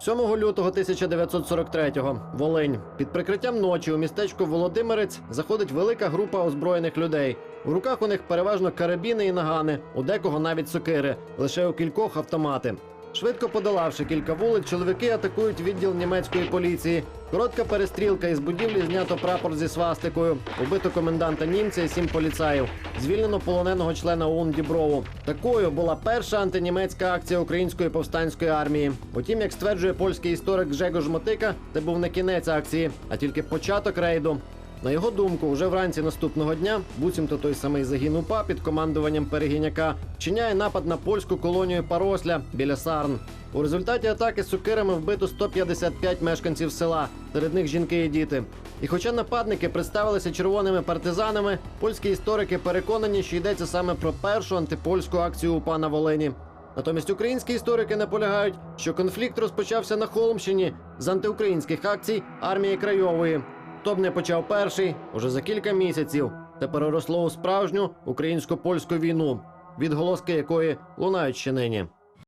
7 лютого 1943-го. Волинь. Під прикриттям ночі у містечко Володимирець заходить велика група озброєних людей. У руках у них переважно карабіни і нагани, у декого навіть сокири, лише у кількох автомати. Швидко подолавши кілька вулиць, чоловіки атакують відділ німецької поліції. Коротка перестрілка із будівлі знято прапор зі свастикою. Убито коменданта німця і сім поліцаїв. Звільнено полоненого члена ОУН Діброву. Такою була перша антинімецька акція української повстанської армії. Утім, як стверджує польський історик Гжегош Мотика, це був не кінець акції, а тільки початок рейду. На його думку, вже вранці наступного дня буцімто той самий загін УПА під командуванням перегіняка чиняє напад на польську колонію Паросля біля Сарн. У результаті атаки з сукирами вбито 155 мешканців села, серед них жінки і діти. І хоча нападники представилися червоними партизанами, польські історики переконані, що йдеться саме про першу антипольську акцію УПА на Волині. Натомість українські історики наполягають, що конфлікт розпочався на Холмщині з антиукраїнських акцій армії Крайової. Хто б не почав перший, уже за кілька місяців це переросло у справжню українсько-польську війну, відголоски якої лунають ще нині.